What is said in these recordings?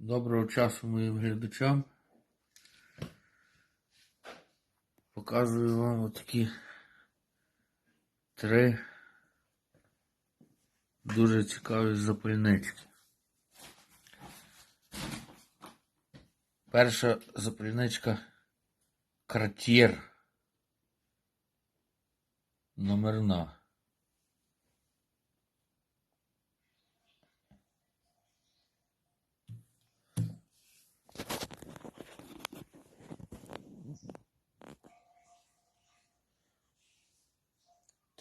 Доброго часу моїм глядачам. Показую вам отакі три дуже цікаві запальнички. Перша запальничка Cartier номерна.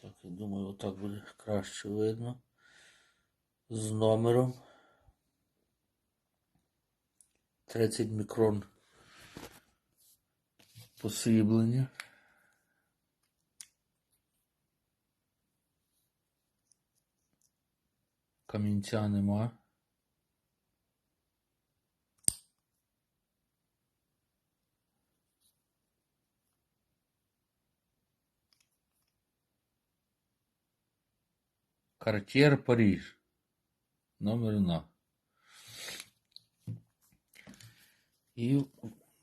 Так, я думаю, отак буде краще видно. З номером. 30 мікрон посріблення. Камінця нема. Cartier Париж. Номер на. І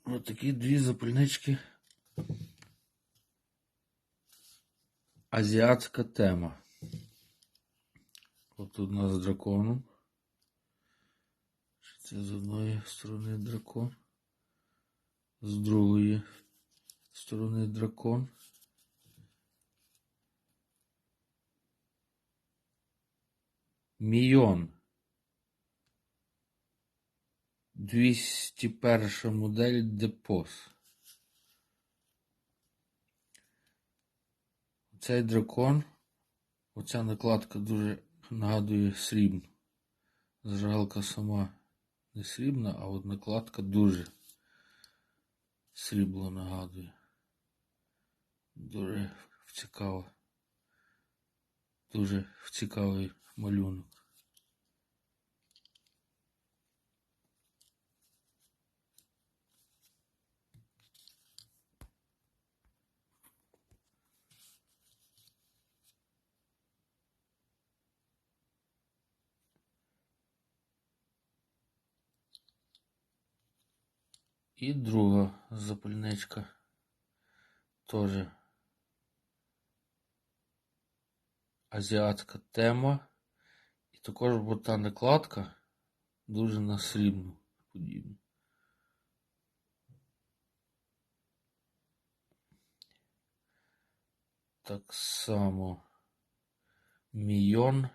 ось такі дві запальнички. Азіатська тема. От у нас драконом. Це з одної сторони дракон. З другої сторони дракон. Мільйон. 201 модель Депос. Цей дракон, оця накладка дуже нагадує срібну. Зажигалка сама не срібна, а от накладка дуже срібло нагадує. Дуже цікаво. Дуже цікавий малюнок. І друга запальничка теж азіатська тема. Також бо та накладка дуже на срібну подібна. Так само мільйон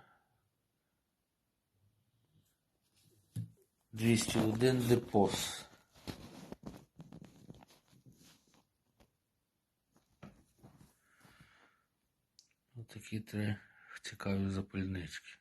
201 депос. Ось такі три цікаві запальнички.